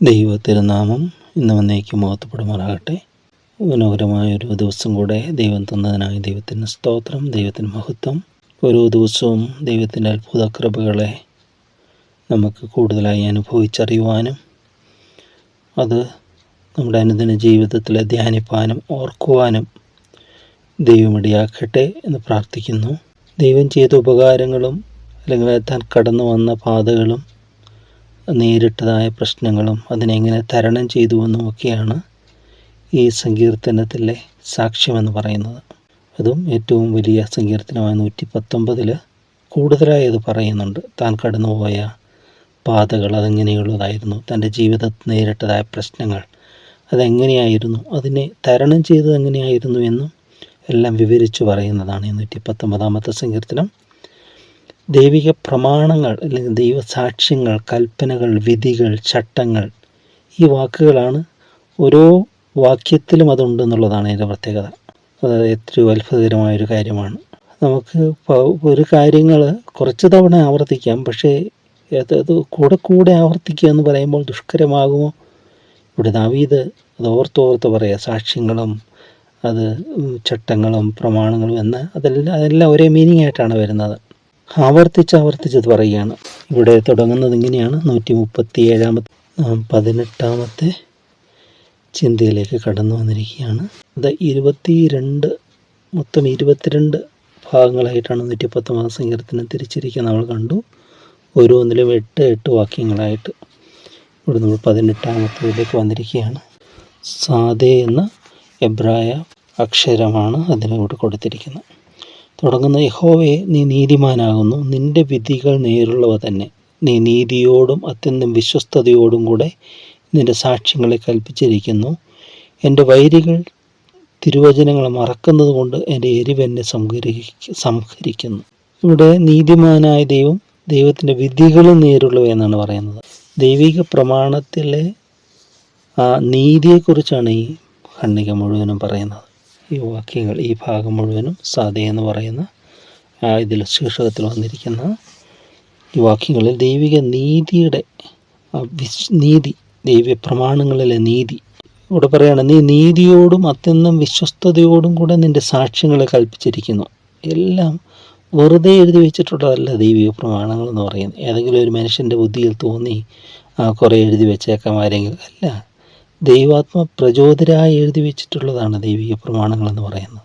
ദൈവ തിരുനാമം ഇന്ന് വന്നേക്കും മുഖത്തപ്പെടുമാറാകട്ടെ മനോഹരമായ ഒരു ദിവസം കൂടെ ദൈവം തന്നതിനായി ദൈവത്തിന് സ്തോത്രം ദൈവത്തിന് മഹത്വം. ഓരോ ദിവസവും ദൈവത്തിന്റെ അത്ഭുത കൃപകളെ നമുക്ക് കൂടുതലായി അനുഭവിച്ചറിയുവാനും അത് നമ്മുടെ അനുദിന ജീവിതത്തിൽ ധ്യാനിപ്പാനും ഓർക്കുവാനും ദൈവമിടിയാക്കട്ടെ എന്ന് പ്രാർത്ഥിക്കുന്നു. ദൈവം ചെയ്ത ഉപകാരങ്ങളും അല്ലെങ്കിൽ താൻ കടന്നു വന്ന പാതകളും നേരിട്ടതായ പ്രശ്നങ്ങളും അതിനെങ്ങനെ തരണം ചെയ്തുവെന്നും ഒക്കെയാണ് ഈ സങ്കീർത്തനത്തിലെ സാക്ഷ്യമെന്ന് പറയുന്നത്. അതും ഏറ്റവും വലിയ സങ്കീർത്തനമായ നൂറ്റി പത്തൊമ്പതിൽ കൂടുതലായി അത് പറയുന്നുണ്ട്. താൻ കടന്നുപോയ പാതകൾ അതെങ്ങനെയുള്ളതായിരുന്നു? തന്റെ ജീവിതത്തിൽ നേരിട്ടതായ പ്രശ്നങ്ങൾ അതെങ്ങനെയായിരുന്നു? അതിനെ തരണം ചെയ്തത് എങ്ങനെയായിരുന്നു എന്നും എല്ലാം വിവരിച്ചു പറയുന്നതാണ് ഈ നൂറ്റി പത്തൊമ്പതാമത്തെ സങ്കീർത്തനം. ദൈവിക പ്രമാണങ്ങൾ അല്ലെങ്കിൽ ദൈവസാക്ഷ്യങ്ങൾ കൽപ്പനകൾ വിധികൾ ചട്ടങ്ങൾ ഈ വാക്കുകളാണ് ഓരോ വാക്യത്തിലും അതുണ്ടെന്നുള്ളതാണ് അതിന്റെ പ്രത്യേകത. അത് എത്രയോ അത്ഭുതകരമായൊരു കാര്യമാണ്. നമുക്ക് ഒരു കാര്യങ്ങൾ കുറച്ച് തവണ ആവർത്തിക്കാം പക്ഷേ അത് കൂടെ കൂടെ ആവർത്തിക്കുക എന്ന് പറയുമ്പോൾ ദുഷ്കരമാകുമോ? ഇവിടെ ദാവീദ് അത് ഓർത്തോർത്ത് പറയുക സാക്ഷ്യങ്ങളും അത് ചട്ടങ്ങളും പ്രമാണങ്ങളും എന്ന് അതെല്ലാം അതെല്ലാം ഒരേ മീനിങ് ആയിട്ടാണ് വരുന്നത്. ആവർത്തിച്ച് ആവർത്തിച്ചത് പറയുകയാണ്. ഇവിടെ തുടങ്ങുന്നത് ഇങ്ങനെയാണ്. നൂറ്റി മുപ്പത്തി ഏഴാമത്തെ പതിനെട്ടാമത്തെ ചിന്തയിലേക്ക് കടന്നു വന്നിരിക്കുകയാണ്. അത് ഇരുപത്തി രണ്ട് മൊത്തം ഇരുപത്തിരണ്ട് ഭാഗങ്ങളായിട്ടാണ് നൂറ്റി പത്തൊമ്പത് സങ്കീർത്തനം തിരിച്ചിരിക്കുന്നത്. നമ്മൾ കണ്ടു. ഓരോന്നിലും എട്ട് എട്ട് വാക്യങ്ങളായിട്ട് ഇവിടെ നമ്മൾ പതിനെട്ടാമത്തേക്ക് വന്നിരിക്കുകയാണ്. സാദേ എന്ന എബ്രായ അക്ഷരമാണ് അതിനോട് കൊടുത്തിരിക്കുന്നത്. തുടങ്ങുന്ന യഹോവയെ നീ നീതിമാനാകുന്നു. നിന്റെ വിധികൾ നേരുള്ളവ തന്നെ. നീ നീതിയോടും അത്യന്തം വിശ്വസ്തയോടും കൂടെ നിന്റെ സാക്ഷ്യങ്ങളെ കൽപ്പിച്ചിരിക്കുന്നു. എന്റെ വൈരികൾ തിരുവചനങ്ങൾ മറക്കുന്നത് കൊണ്ട് എന്റെ എരിവ് എന്നെ സംഹരിക്കുന്നു. ഇവിടെ നീതിമാനായ ദൈവം ദൈവത്തിന്റെ വിധികളും നേരുള്ളവ എന്നാണ് പറയുന്നത്. ദൈവിക പ്രമാണത്തിലെ ആ നീതിയെക്കുറിച്ചാണ് ഈ ഖണ്ഡിക മുഴുവനും പറയുന്നത്. ഈ വാക്യങ്ങൾ ഈ ഭാഗം മുഴുവനും എന്ന് പറയുന്ന ഇതിൽ ശീർഷകത്തിൽ വന്നിരിക്കുന്ന ഈ വാക്യങ്ങളിൽ ദൈവിക നീതിയുടെ നീതി ദൈവിക പ്രമാണങ്ങളിലെ നീതി. ഇവിടെ പറയുകയാണ് നീ നീതിയോടും അത്യന്തം വിശ്വസ്തയോടും കൂടെ നിന്റെ സാക്ഷ്യങ്ങളെ കൽപ്പിച്ചിരിക്കുന്നു. എല്ലാം വെറുതെ എഴുതി വെച്ചിട്ടുള്ളതല്ല ദൈവിക പ്രമാണങ്ങൾ എന്ന് പറയുന്നത്. ഏതെങ്കിലും ഒരു മനുഷ്യന്റെ ബുദ്ധിയിൽ തോന്നി കുറേ എഴുതി വെച്ചേക്കാം ആരെങ്കിലും. അല്ല ദൈവാത്മ പ്രചോദരായി എഴുതി വെച്ചിട്ടുള്ളതാണ് ദൈവിക പ്രമാണങ്ങൾ എന്ന് പറയുന്നത്.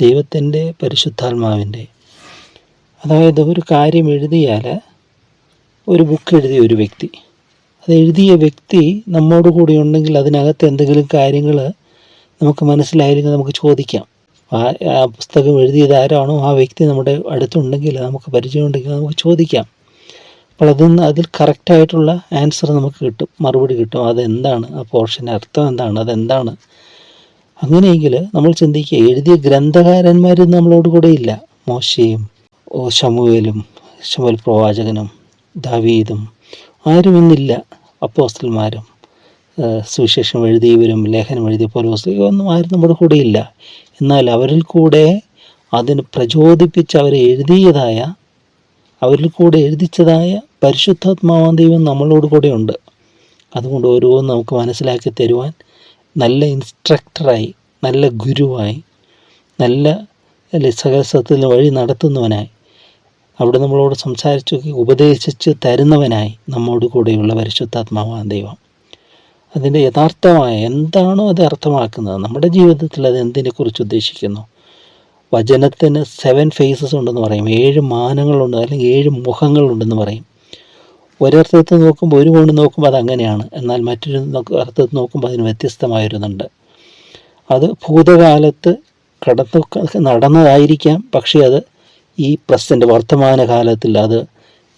ദൈവത്തിന്റെ പരിശുദ്ധാത്മാവിന്റെ. അതായത് ഒരു കാര്യം എഴുതിയാൽ ഒരു ബുക്ക് എഴുതിയ ഒരു വ്യക്തി അത് എഴുതിയ വ്യക്തി നമ്മോട് കൂടി ഉണ്ടെങ്കിൽ അതിനകത്ത് എന്തെങ്കിലും കാര്യങ്ങൾ നമുക്ക് മനസ്സിലായില്ലെങ്കിൽ നമുക്ക് ചോദിക്കാം. ആ പുസ്തകം എഴുതിയത് ആരാണോ ആ വ്യക്തി നമ്മുടെ അടുത്തുണ്ടെങ്കിൽ നമുക്ക് പരിചയമുണ്ടെങ്കിൽ നമുക്ക് ചോദിക്കാം. അപ്പോൾ അതിൽ നിന്ന് അതിൽ കറക്റ്റായിട്ടുള്ള ആൻസർ നമുക്ക് കിട്ടും. മറുപടി കിട്ടും. അതെന്താണ്? ആ പോർഷന്റെ അർത്ഥം എന്താണ്? അതെന്താണ്? അങ്ങനെയെങ്കിൽ നമ്മൾ ചിന്തിക്കുക എഴുതിയ ഗ്രന്ഥകാരന്മാർ നമ്മളോട് കൂടെ ഇല്ല. മോശയും ഓ ഷമുവേലും ഷമുൽ പ്രവാചകനും ദാവീദും ആരും ഇന്നില്ല അപ്പോസ്റ്റൽമാരും സുവിശേഷം എഴുതിയവരും ലേഖനം എഴുതിയ പോലെ ഒന്നും ആരും നമ്മുടെ കൂടെ ഇല്ല. എന്നാൽ അവരിൽ കൂടെ അതിന് പ്രചോദിപ്പിച്ച് അവരെ എഴുതിയതായ അവരിൽ കൂടെ എഴുതിച്ചതായ പരിശുദ്ധാത്മാവാൻ ദൈവം നമ്മളോട് കൂടെ ഉണ്ട്. അതുകൊണ്ട് ഓരോന്നും നമുക്ക് മനസ്സിലാക്കി തരുവാൻ നല്ല ഇൻസ്ട്രക്ടറായി നല്ല ഗുരുവായി നല്ല സഹസത്തിൽ വഴി നടത്തുന്നവനായി അവിടെ നമ്മളോട് സംസാരിച്ച് ഉപദേശിച്ച് തരുന്നവനായി നമ്മോട് കൂടെയുള്ള പരിശുദ്ധാത്മാവാൻ ദൈവം. അതിന്റെ യഥാർത്ഥമായ എന്താണോ അത് അർത്ഥമാക്കുന്നത് നമ്മുടെ ജീവിതത്തിൽ അത് എന്തിനെക്കുറിച്ച് ഉദ്ദേശിക്കുന്നു? വചനത്തിന് സെവൻ ഫേസസ് ഉണ്ടെന്ന് പറയും ഏഴ് മാനങ്ങളുണ്ട് അല്ലെങ്കിൽ ഏഴ് മുഖങ്ങളുണ്ടെന്ന് പറയും. ഒരർത്ഥത്തിൽ നോക്കുമ്പോൾ ഒരു കോണ് നോക്കുമ്പോൾ അതങ്ങനെയാണ്. എന്നാൽ മറ്റൊരു അർത്ഥത്തിൽ നോക്കുമ്പോൾ അതിന് വ്യത്യസ്തമായിരുന്നുണ്ട്. അത് ഭൂതകാലത്ത് കടന്നു നടന്നതായിരിക്കാം. പക്ഷേ അത് ഈ പ്രസന്റ് വർത്തമാന കാലത്തിൽ അത്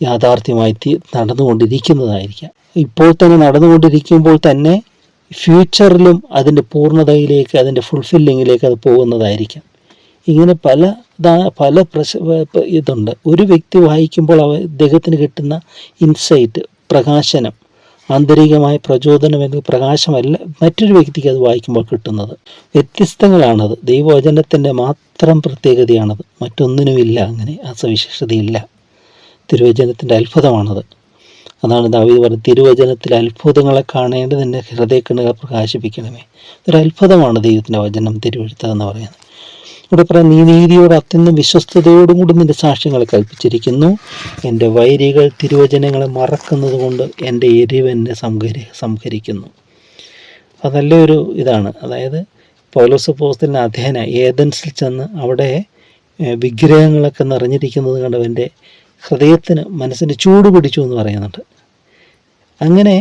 യാഥാർത്ഥ്യമായി നടന്നുകൊണ്ടിരിക്കുന്നതായിരിക്കാം. ഇപ്പോൾ തന്നെ നടന്നുകൊണ്ടിരിക്കുമ്പോൾ തന്നെ ഫ്യൂച്ചറിലും അതിന്റെ പൂർണതയിലേക്ക് അതിന്റെ ഫുൾഫില്ലിങ്ങിലേക്ക് അത് പോകുന്നതായിരിക്കാം. ഇങ്ങനെ പല പല പ്രശ ഇതുണ്ട്. ഒരു വ്യക്തി വായിക്കുമ്പോൾ അവ അദ്ദേഹത്തിന് കിട്ടുന്ന ഇൻസൈറ്റ് പ്രകാശനം ആന്തരികമായ പ്രചോദനം എന്ന പ്രകാശമല്ല മറ്റൊരു വ്യക്തിക്ക് അത് വായിക്കുമ്പോൾ കിട്ടുന്നത്. വ്യത്യസ്തങ്ങളാണത്. ദൈവവചനത്തിന്റെ മാത്രം പ്രത്യേകതയാണത്. മറ്റൊന്നിനുമില്ല അങ്ങനെ ആ സവിശേഷതയില്ല. തിരുവചനത്തിന്റെ അത്ഭുതമാണത്. അതാണ് ദാവീദ് പറഞ്ഞത് തിരുവചനത്തിൽ അത്ഭുതങ്ങളെ കാണേണ്ടത് എന്റെ ഹൃദയക്കണ്ണുകൾ പ്രകാശിപ്പിക്കണമേ. ഒരു അത്ഭുതമാണ് ദൈവത്തിന്റെ വചനം തിരുവഴുത്തതെന്ന് പറയുന്നത്. ഇവിടെ പറയാം നീ നീതിയോട് അത്യന്തം വിശ്വസ്തയോടും കൂടി നിന്റെ സാക്ഷ്യങ്ങളെ കൽപ്പിച്ചിരിക്കുന്നു എന്റെ വൈരികൾ തിരുവചനങ്ങളെ മറക്കുന്നത് കൊണ്ട് എന്റെ എരിവെന്നെ സംഹരി സംഹരിക്കുന്നു. അത് നല്ലൊരു ഇതാണ്. അതായത് പൗലോസ് പോസ്തലിന് അധേന ഏതൻസിൽ ചെന്ന് അവിടെ വിഗ്രഹങ്ങളൊക്കെ നിറഞ്ഞിരിക്കുന്നത് കണ്ടവ എന്റെ ഹൃദയത്തിന് മനസ്സിന് ചൂട് പിടിച്ചു എന്ന് പറയുന്നുണ്ട്. അങ്ങനെ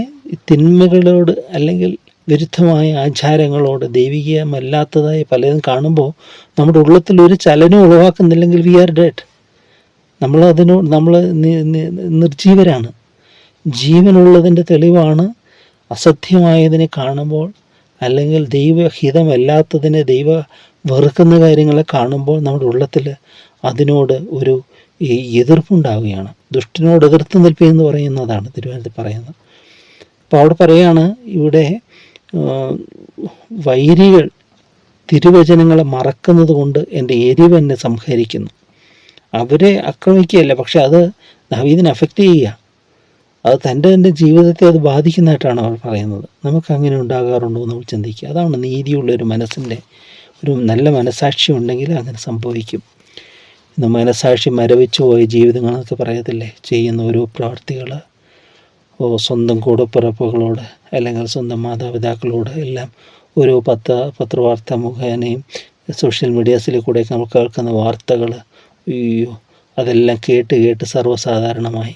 തിന്മകളോട് അല്ലെങ്കിൽ വിരുദ്ധമായ ആചാരങ്ങളോട് ദൈവികമല്ലാത്തതായി പലതും കാണുമ്പോൾ നമ്മുടെ ഉള്ളത്തിൽ ഒരു ചലനം ഒഴിവാക്കുന്നില്ലെങ്കിൽ വി ആർ ഡെഡ് നമ്മൾ അതിനോട് നമ്മൾ നിർജീവരാണ്. ജീവനുള്ളതിന്റെ തെളിവാണ് അസത്യമായതിനെ കാണുമ്പോൾ അല്ലെങ്കിൽ ദൈവഹിതമല്ലാത്തതിനെ ദൈവ വെറുക്കുന്ന കാര്യങ്ങളെ കാണുമ്പോൾ നമ്മുടെ ഉള്ളത്തിൽ അതിനോട് ഒരു എതിർപ്പുണ്ടാവുകയാണ്. ദുഷ്ടനോട് എതിർത്ത് നിൽപ്പി എന്ന് പറയുന്നതാണ് തിരുവനന്തപുരത്ത് പറയുന്നത്. അപ്പോൾ അവിടെ പറയാണ് ഇവിടെ വൈരികൾ തിരുവചനങ്ങളെ മറക്കുന്നത് കൊണ്ട് എന്റെ എരിവ് എന്നെ സംഹരിക്കുന്നു. അവരെ ആക്രമിക്കുകയല്ല പക്ഷെ അത് ദാവീദിനെ അഫക്റ്റ് ചെയ്യുക. അത് തന്റെ തന്റെ ജീവിതത്തെ അത് ബാധിക്കുന്നതായിട്ടാണ് അവർ പറയുന്നത്. നമുക്ക് അങ്ങനെ ഉണ്ടാകാറുണ്ടോ നമ്മൾ ചിന്തിക്കുക. അതാണ് നീതിയുള്ള ഒരു മനസ്സിന്റെ ഒരു നല്ല മനസാക്ഷി ഉണ്ടെങ്കിൽ അങ്ങനെ സംഭവിക്കും. ഇന്ന് മനസാക്ഷി മരവിച്ചു പോയ ജീവിതങ്ങളെന്നൊക്കെ പറയത്തില്ലേ? ചെയ്യുന്ന ഓരോ പ്രവർത്തികൾ സ്വന്തം കൂടപ്പിറപ്പുകളോട് അല്ലെങ്കിൽ സ്വന്തം മാതാപിതാക്കളോട് എല്ലാം ഒരു പത്ര പത്രവാർത്ത മുഖേനയും സോഷ്യൽ മീഡിയാസിൽ കൂടെയൊക്കെ നമ്മൾ കേൾക്കുന്ന വാർത്തകൾ അയ്യോ അതെല്ലാം കേട്ട് കേട്ട് സർവസാധാരണമായി.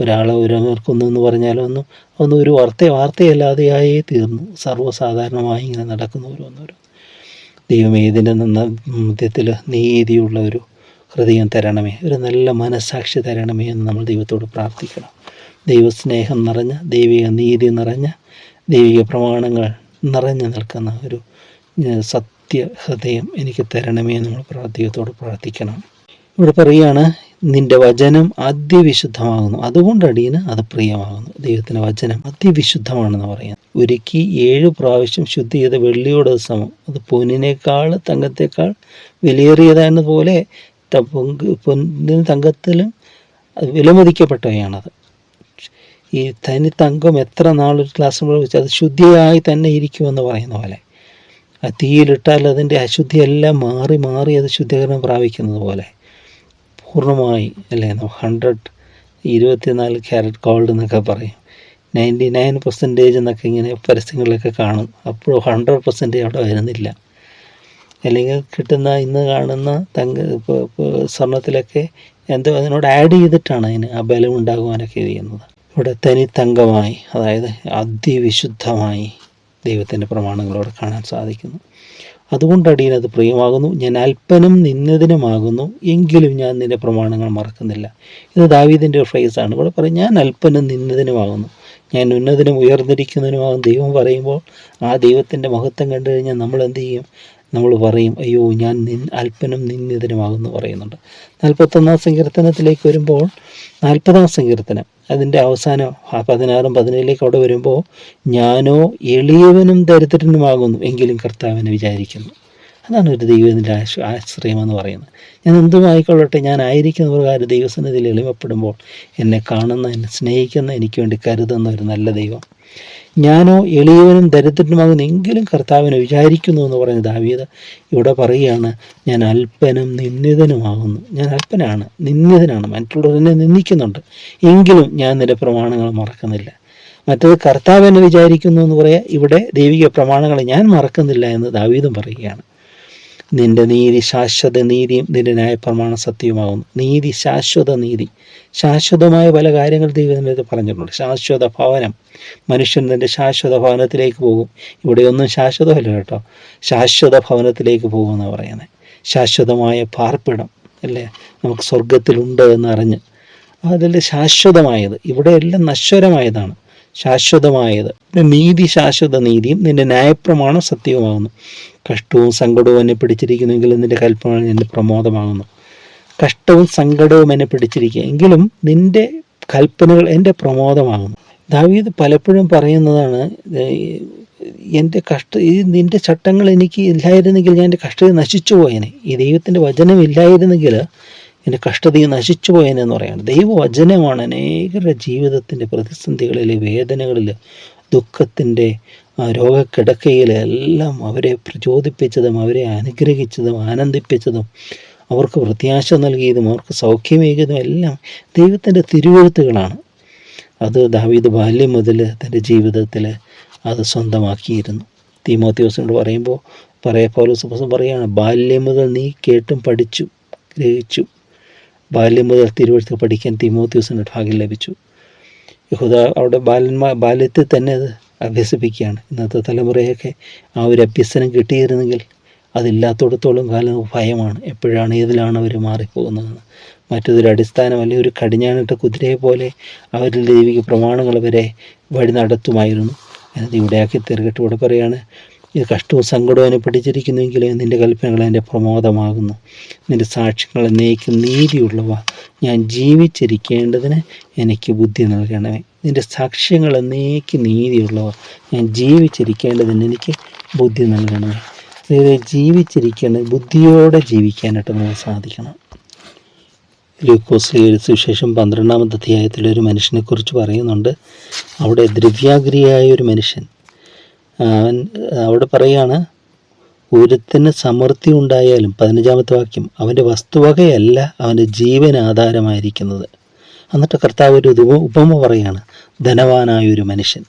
ഒരാളെ ഒരാൾക്കൊന്നു എന്ന് പറഞ്ഞാലൊന്നും ഒന്നും ഒരു വാർത്ത വാർത്തയല്ലാതെയായേ തീർന്നു. സർവസാധാരണമായി ഇങ്ങനെ നടക്കുന്ന ഓരോന്നോരോ. ദൈവമേ ഇതിന്റെ മധ്യത്തിൽ നീതിയുള്ള ഒരു ഹൃദയം തരണമേ ഒരു നല്ല മനസ്സാക്ഷി തരണമേ എന്ന് നമ്മൾ ദൈവത്തോട് പ്രാർത്ഥിക്കണം. ദൈവസ്നേഹം നിറഞ്ഞ ദൈവിക നീതി നിറഞ്ഞ ദൈവിക പ്രമാണങ്ങൾ നിറഞ്ഞു നിൽക്കുന്ന ഒരു സത്യ ഹൃദയം എനിക്ക് തരണമേ നമ്മൾ പ്രാർത്ഥികത്തോട് പ്രാർത്ഥിക്കണം. ഇവിടെ പറയുകയാണ് നിന്റെ വചനം അതിവിശുദ്ധമാകുന്നു. അതുകൊണ്ട് അടിയന് അത് പ്രിയമാകുന്നു. ദൈവത്തിന്റെ വചനം അതിവിശുദ്ധമാണെന്ന് പറയുന്നത് ഒരുക്കി ഏഴ് പ്രാവശ്യം ശുദ്ധി ചെയ്ത വെള്ളിയോട് സമം. അത് പൊന്നിനേക്കാൾ തങ്കത്തേക്കാൾ വിലയേറിയതെന്നതുപോലെ പൊന്നിനും തങ്കത്തിലും വിലമതിക്കപ്പെട്ടവയാണത്. ഈ തനി തങ്കം എത്ര നാൾ ഒരു ഗ്ലാസ് വെച്ച് അത് ശുദ്ധിയായി തന്നെ ഇരിക്കുമെന്ന് പറയുന്ന പോലെ. ആ തീയിലിട്ടാൽ അതിന്റെ അശുദ്ധിയെല്ലാം മാറി മാറി അത് ശുദ്ധീകരണം പ്രാപിക്കുന്നത് പോലെ. പൂർണമായി അല്ലേ? ഹൺഡ്രഡ് ഇരുപത്തിനാല് ക്യാരറ്റ് ഗോൾഡ് എന്നൊക്കെ പറയും. നയന്റി നയൻ പെർസെന്റേജ് എന്നൊക്കെ ഇങ്ങനെ പരസ്യങ്ങളിലൊക്കെ കാണും. അപ്പോഴും ഹൺഡ്രഡ് പെർസെന്റേജ് അവിടെ വരുന്നില്ല. അല്ലെങ്കിൽ കിട്ടുന്ന ഇന്ന് കാണുന്ന തങ്ക സ്വർണത്തിലൊക്കെ എന്തോ അതിനോട് ആഡ് ചെയ്തിട്ടാണ് അതിന് ആ ബലം ഉണ്ടാകുവാനൊക്കെ ചെയ്യുന്നത്. ഇവിടെ തനി തങ്കമായി അതായത് അതിവിശുദ്ധമായി ദൈവത്തിന്റെ പ്രമാണങ്ങളോട് കാണാൻ സാധിക്കുന്നു. അതുകൊണ്ട് അടിയനത് പ്രിയമാകുന്നു. ഞാൻ അല്പനും നിന്നതിനുമാകുന്നു എങ്കിലും ഞാൻ നിന്റെ പ്രമാണങ്ങൾ മറക്കുന്നില്ല. ഇത് ദാവീദിന്റെ ഫ്രൈസാണ് ഇവിടെ പറയും ഞാൻ അല്പനും നിന്നതിനുമാകുന്നു ഞാൻ ഉന്നതിനും ഉയർന്നിരിക്കുന്നതിനുമാകും ദൈവം പറയുമ്പോൾ ആ ദൈവത്തിന്റെ മഹത്വം കണ്ടു കഴിഞ്ഞാൽ നമ്മൾ എന്ത് ചെയ്യും? നമ്മൾ പറയും അയ്യോ ഞാൻ നിൻ അല്പനും നിന്നതിനുമാകുന്നു പറയുന്നുണ്ട്. നാൽപ്പത്തൊന്നാം സങ്കീർത്തനത്തിലേക്ക് വരുമ്പോൾ നാൽപ്പതാം സങ്കീർത്തനം അതിന്റെ അവസാനം ആ പതിനാറും പതിനേഴിലേക്ക് അവിടെ വരുമ്പോൾ ഞാനോ എളിയവനും ദരിദ്രനുമാകുന്നു എങ്കിലും കർത്താവിനെ വിചാരിക്കുന്നു. അതാണ് ഒരു ദൈവത്തിന്റെ ആശ ആശ്രയം എന്ന് പറയുന്നത്. ഞാൻ എന്തുമായിക്കൊള്ളട്ടെ ഞാൻ ആയിരിക്കുന്ന പ്രകാരം ദൈവസന്നിധിയിൽ എളിമപ്പെടുമ്പോൾ എന്നെ കാണുന്ന എന്നെ സ്നേഹിക്കുന്ന എനിക്ക് വേണ്ടി കരുതുന്ന ഒരു നല്ല ദൈവം. ഞാനോ എളിയവനും ദരിദ്രനുമാകുന്നെങ്കിലും കർത്താവിനെ വിചാരിക്കുന്നു എന്ന് പറഞ്ഞ ദാവീദ് ഇവിടെ പറയുകയാണ് ഞാൻ അല്പനും നിന്ദിതനുമാകുന്നു. ഞാൻ അല്പനാണ് നിന്ദിതനാണ്. മറ്റുള്ളവർ എന്നെ നിന്ദിക്കുന്നുണ്ട്. എങ്കിലും ഞാൻ നിന്റെ പ്രമാണങ്ങൾ മറക്കുന്നില്ല. മറ്റത് കർത്താവ് എന്നെ വിചാരിക്കുന്നു എന്ന് പറയാ ഇവിടെ ദൈവിക പ്രമാണങ്ങളെ ഞാൻ മറക്കുന്നില്ല എന്ന് ദാവീദും പറയുകയാണ്. നിന്റെ നീതി ശാശ്വത നീതിയും നിന്റെ ന്യായപ്രമാണ സത്യവുമാകുന്നു. നീതി ശാശ്വത നീതി. ശാശ്വതമായ പല കാര്യങ്ങൾ ദൈവത്തിന്റെ പറഞ്ഞിട്ടുണ്ട്. ശാശ്വത ഭവനം. മനുഷ്യൻ തന്റെ ശാശ്വത ഭവനത്തിലേക്ക് പോകും. ഇവിടെയൊന്നും ശാശ്വതമല്ല കേട്ടോ. ശാശ്വത ഭവനത്തിലേക്ക് പോകുമെന്നാണ് പറയുന്നത് ശാശ്വതമായ പാർപ്പിടം അല്ലേ? നമുക്ക് സ്വർഗത്തിലുണ്ട് എന്നറിഞ്ഞ്. അതിൽ ശാശ്വതമായത്? ഇവിടെയെല്ലാം നശ്വരമായതാണ്. ശാശ്വതമായത്. നീതി ശാശ്വത നീതിയും നിന്റെ ന്യായപ്രമാണം സത്യവുമാകുന്നു. കഷ്ടവും സങ്കടവും എന്നെ പിടിച്ചിരിക്കുന്നെങ്കിൽ നിന്റെ കൽപ്പന എന്റെ പ്രമോദമാകുന്നു. കഷ്ടവും സങ്കടവും എന്നെ പിടിച്ചിരിക്കുക. എങ്കിലും നിന്റെ കൽപ്പനകൾ എന്റെ പ്രമോദമാകുന്നു. ദാവീദ് പലപ്പോഴും പറയുന്നതാണ് എന്റെ കഷ്ട ഈ നിന്റെ ചട്ടങ്ങൾ എനിക്ക് ഇല്ലായിരുന്നെങ്കിൽ ഞാൻ എന്റെ കഷ്ടത നശിച്ചു പോയേനെ ഈ ദൈവത്തിന്റെ വചനം ഇല്ലായിരുന്നെങ്കിൽ എന്റെ കഷ്ടതയും നശിച്ചു പോയെന്ന് പറയാണ്. ദൈവവചനമാണ് അനേകരുടെ ജീവിതത്തിന്റെ പ്രതിസന്ധികളിൽ വേദനകളിൽ ദുഃഖത്തിന്റെ രോഗക്കിടക്കയിൽ എല്ലാം അവരെ പ്രചോദിപ്പിച്ചതും അവരെ അനുഗ്രഹിച്ചതും ആനന്ദിപ്പിച്ചതും അവർക്ക് പ്രത്യാശ നൽകിയതും അവർക്ക് സൗഖ്യമേകിയതും എല്ലാം ദൈവത്തിന്റെ തിരുവഴുത്തുകളാണ്. അത് ദാവീദ് ബാല്യം മുതൽ തന്റെ ജീവിതത്തിൽ അത് സ്വന്തമാക്കിയിരുന്നു. തീമോത്യോസിനോട് പറയുമ്പോൾ പറയാ പൗലോസ് പറയുകയാണ് ബാല്യം മുതൽ നീ കേട്ടും പഠിച്ചു ഗ്രഹിച്ചു ബാല്യം മുതൽ തിരുവഴുത്ത് പഠിക്കാൻ തിമോത്യൂസിന് ഭാഗ്യം ലഭിച്ചു. യഹൂദ അവിടെ ബാലന്മാർ ബാല്യത്തിൽ തന്നെ അത് അഭ്യസിപ്പിക്കുകയാണ്. ഇന്നത്തെ തലമുറയൊക്കെ ആ ഒരു അഭ്യസനം കിട്ടിയിരുന്നെങ്കിൽ അതില്ലാത്തടത്തോളം കാലം ഭയമാണ്. എപ്പോഴാണ് ഏതിലാണ് അവർ മാറിപ്പോകുന്നതെന്ന് മറ്റൊരു അടിസ്ഥാനം അല്ലെങ്കിൽ ഒരു കടിഞ്ഞാണിട്ട കുതിരയെ പോലെ അവരിൽ ദൈവിക പ്രമാണങ്ങൾ വരെ വഴി നടത്തുമായിരുന്നു എന്നത് ഇവിടെയാക്കി തീർക്കട്ടെ. ഇവിടെ പറയാണ് ഇത് കഷ്ടവും സങ്കടവും എന്നെ പിടിച്ചിരിക്കുന്നുവെങ്കിലും നിന്റെ കൽപ്പനകൾ എന്റെ പ്രമോദമാകുന്നു. നിന്റെ സാക്ഷ്യങ്ങൾ എന്നേക്കും നീതിയുള്ളവ ഞാൻ ജീവിച്ചിരിക്കേണ്ടതിന് എനിക്ക് ബുദ്ധി നൽകണമേ. നിന്റെ സാക്ഷ്യങ്ങൾ എന്നേക്കും നീതിയുള്ളവ ഞാൻ ജീവിച്ചിരിക്കേണ്ടതിന് എനിക്ക് ബുദ്ധി നൽകണമേ. അതായത് ജീവിച്ചിരിക്കേണ്ട ബുദ്ധിയോടെ ജീവിക്കാനായിട്ട് നമുക്ക് സാധിക്കണം. ലൂക്കോസ് സുവിശേഷം പന്ത്രണ്ടാമത്തെ അധ്യായത്തിൽ ഒരു മനുഷ്യനെക്കുറിച്ച് പറയുന്നുണ്ട്. അവിടെ ദ്രവ്യാഗ്രിയായ ഒരു മനുഷ്യൻ അവൻ അവിടെ പറയുകയാണ് ഒരുത്തിന് സമൃദ്ധി ഉണ്ടായാലും പതിനഞ്ചാമത്തെ വാക്യം അവന്റെ വസ്തുവകയല്ല അവന്റെ ജീവൻ ആധാരമായിരിക്കുന്നത്. എന്നിട്ട് കർത്താവ് ഒരു ഉപമ പറയാണ് ധനവാനായ ഒരു മനുഷ്യൻ.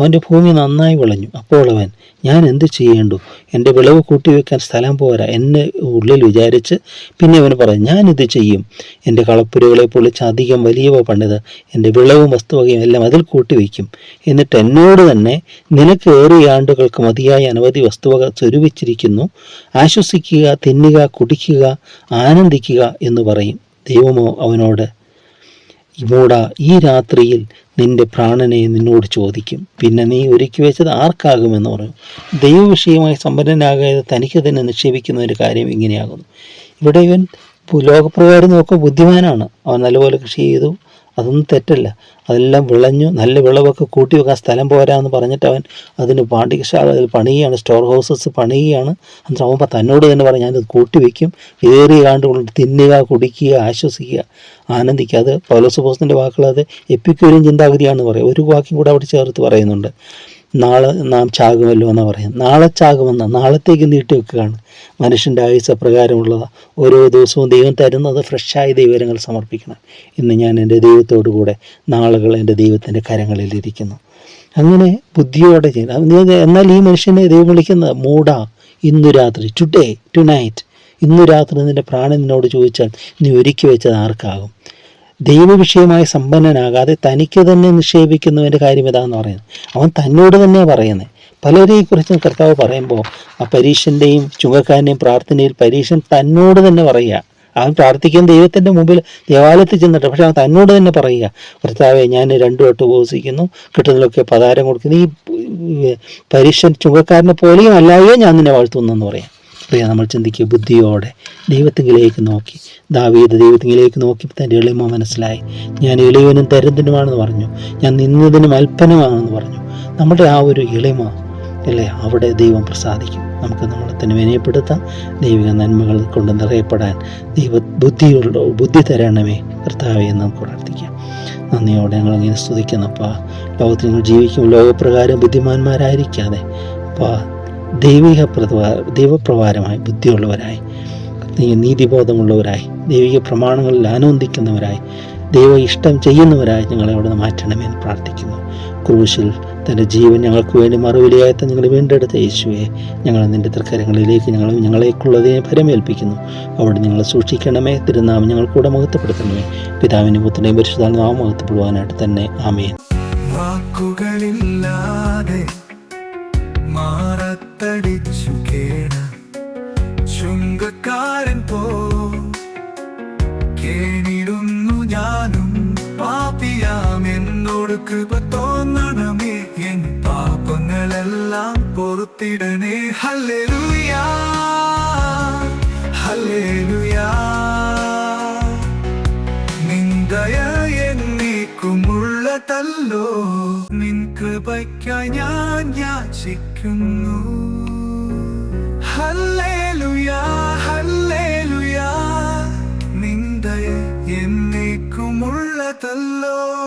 അവന്റെ ഭൂമി നന്നായി വിളഞ്ഞു. അപ്പോൾ അവൻ ഞാൻ എന്ത് ചെയ്യേണ്ടു? എന്റെ വിളവ് കൂട്ടിവെക്കാൻ സ്ഥലം പോരാ എന്നെ ഉള്ളിൽ വിചാരിച്ച് പിന്നെ അവന് പറഞ്ഞു ഞാനിത് ചെയ്യും. എന്റെ കളപ്പുരകളെ പൊളിച്ച് അധികം വലിയവ പണിത് എന്റെ വിളവും വസ്തുവകയും എല്ലാം അതിൽ കൂട്ടിവെക്കും. എന്നിട്ട് എന്നോട് തന്നെ നിനക്ക് ഏറിയ ആണ്ടുകൾക്ക് മതിയായ അനവധി വസ്തുവക സ്വരൂപിച്ചിരിക്കുന്നു. ആശ്വസിക്കുക തിന്നുക കുടിക്കുക ആനന്ദിക്കുക എന്ന് പറയും. ദൈവമോ അവനോട് ഇവോടാ ഈ രാത്രിയിൽ നിന്റെ പ്രാണനെ നിന്നോട് ചോദിക്കും. പിന്നെ നീ ഒരുക്കി വെച്ചത് ആർക്കാകുമെന്ന് പറയും. ദൈവവിഷയമായി സമ്പന്നനാകാതെ തനിക്ക് തന്നെ നിക്ഷേപിക്കുന്ന ഒരു കാര്യം ഇങ്ങനെയാകുന്നു. ഇവിടെ ഇവൻ ലോകപ്രകാരം നോക്കുക ബുദ്ധിമാനാണ്. അവൻ നല്ലപോലെ കൃഷി ചെയ്തു. അതൊന്നും തെറ്റല്ല. അതെല്ലാം വിളഞ്ഞു നല്ല വിളവൊക്കെ കൂട്ടി വെക്കാൻ സ്ഥലം പോരാന്ന് പറഞ്ഞിട്ട് അവൻ അതിന് പാണ്ഡികശാല അതിൽ പണിയുകയാണ്. Store houses പണിയുകയാണ്. എന്നിട്ട് അവൻ തന്നോട് തന്നെ പറഞ്ഞു ഞാനത് കൂട്ടി വയ്ക്കും ഏറി ആണ്ടുകൾ തിന്നുക കുടിക്കുക ആശ്വസിക്കുക ആനന്ദിക്കുക. അത് പൗലോസ് ബോസിന്റെ വാക്കുകൾ അത് എപ്പിക്കൊരു ചിന്താഗതിയാണെന്ന് പറയും. ഒരു വാക്കും കൂടെ അവിടെ ചേർത്ത് പറയുന്നുണ്ട്. നാളെ നാം ചാകുമല്ലോ എന്ന് പറയാം. നാളെ ചാകുമെന്ന്. നാളത്തേക്ക് നീട്ടി വെക്കുകയാണ്. മനുഷ്യന്റെ ആയുസ അപ്രകാരമുള്ളത് ഓരോ ദിവസവും ദൈവം തരുന്നത് ഫ്രഷായ ദൈവങ്ങൾ സമർപ്പിക്കണം. ഇന്ന് ഞാൻ എന്റെ ദൈവത്തോടു കൂടെ നാളുകൾ എന്റെ ദൈവത്തിന്റെ കരങ്ങളിലിരിക്കുന്നു അങ്ങനെ ബുദ്ധിയോടെ ചെയ്യണം. എന്നാൽ ഈ മനുഷ്യനെ ദൈവം വിളിക്കുന്നത് മൂടാ. ഇന്നു രാത്രി ടുഡേ ടു നൈറ്റ് ഇന്നു രാത്രി നിന്റെ പ്രാണൻ നിന്നോട് ചോദിച്ചാൽ നീ ഒരുക്കി വെച്ചത് ആർക്കാകും? ദൈവവിഷയമായി സമ്പന്നനാകാതെ തനിക്ക് തന്നെ നിക്ഷേപിക്കുന്നവന്റെ കാര്യം ഇതാന്ന് പറയുന്നത്. അവൻ തന്നോട് തന്നെ പറയുന്നത്. പലരെയും കുറിച്ചും കർത്താവ് പറയുമ്പോൾ ആ പരീക്ഷന്റെയും ചുങ്കക്കാരന്റെയും പ്രാർത്ഥനയിൽ പരീക്ഷൻ തന്നോട് തന്നെ പറയുക. അവൻ പ്രാർത്ഥിക്കാൻ ദൈവത്തിന്റെ മുമ്പിൽ ദേവാലയത്തിൽ ചെന്നിട്ട് പക്ഷെ അവൻ തന്നോട് തന്നെ പറയുക. കർത്താവെ ഞാൻ രണ്ടു വട്ടം ഉപവസിക്കുന്നു കിട്ടുന്നതിലൊക്കെ പതാരം കൊടുക്കുന്നു. ഈ പരീക്ഷൻ ചുങ്കക്കാരനെ പോലെയും അല്ലാതെയോ ഞാൻ നിന്നെ വാഴ്ത്തുന്നു എന്ന് പറയാം. പ്രിയ നമ്മൾ ചിന്തിക്കുക ബുദ്ധിയോടെ ദൈവത്തിങ്കിലേക്ക് നോക്കി. ദാവീത് ദൈവത്തിങ്കിലേക്ക് നോക്കി തന്റെ എളിമ മനസ്സിലായി. ഞാൻ എളിയവനും തരുന്നതിനുമാണെന്ന് പറഞ്ഞു. ഞാൻ നിന്നതിനും അല്പനമാണെന്ന് പറഞ്ഞു. നമ്മുടെ ആ ഒരു എളിമ അല്ലേ? അവിടെ ദൈവം പ്രസാദിക്കും. നമുക്ക് നമ്മളെ തന്നെ വിനയപ്പെടുത്താം. ദൈവിക നന്മകൾ കൊണ്ട് നിറയപ്പെടാൻ ദൈവ ബുദ്ധിയുള്ള ബുദ്ധി തരണമേ. കർത്താവെ നമുക്ക് പ്രാർത്ഥിക്കാം. നന്ദിയോടെ ഞങ്ങൾ ഇങ്ങനെ സ്തുതിക്കുന്നപ്പാ ലോകത്തിൽ നിങ്ങൾ ജീവിക്കും ലോകപ്രകാരം ബുദ്ധിമാന്മാരായിരിക്കാതെ അപ്പോൾ ദൈവിക പ്രവാ ദൈവപ്രകാരമായി ബുദ്ധിയുള്ളവരായി നീതിബോധമുള്ളവരായി ദൈവിക പ്രമാണങ്ങളിൽ ആനന്ദിക്കുന്നവരായി ദൈവ ഇഷ്ടം ചെയ്യുന്നവരായി ഞങ്ങളെ അവിടെ നിന്ന് മാറ്റണമെന്ന് പ്രാർത്ഥിക്കുന്നു. ക്രൂശിൽ തന്റെ ജീവൻ ഞങ്ങൾക്ക് വേണ്ടി മറുവിലയായി ഞങ്ങൾ വീണ്ടെടുത്ത യേശുവെ ഞങ്ങൾ നിന്റെ തൃക്കരങ്ങളിലേക്ക് ഞങ്ങൾ ഞങ്ങളേക്കുള്ളതിനെ ഫലമേൽപ്പിക്കുന്നു അവിടെ ഞങ്ങളെ സൂക്ഷിക്കണമേ തിരുനാമം ഞങ്ങൾ കൂടെ മഹത്വപ്പെടുത്തണമേ. പിതാവിന്റെ പുത്രനെയും പരിശുദ്ധാൽ നാം മഹത്വപ്പെടുവാനായിട്ട് തന്നെ ആമേൻ. വാക്കുകളില്ലാതെ മാറത്തടിച്ചു കേണ ചുങ്കക്കാരൻ പോ. കേണിടുന്നു ഞാനും പാപിയാം എന്നോട് തോന്നണമേ. എൻ പാപങ്ങളെല്ലാം പൊറുത്തിടണേ. ഹല്ലേലൂയാ. ഹല്ലേലൂയാ. എന്നേക്കുമുള്ളതല്ലോ നിൻ കൃപയ്ക്ക ഞാൻ യാചിക്കുന്നു. Hallelujah hallelujah. നിൻ ദയ എന്നേക്കുമുള്ളതല്ലോ.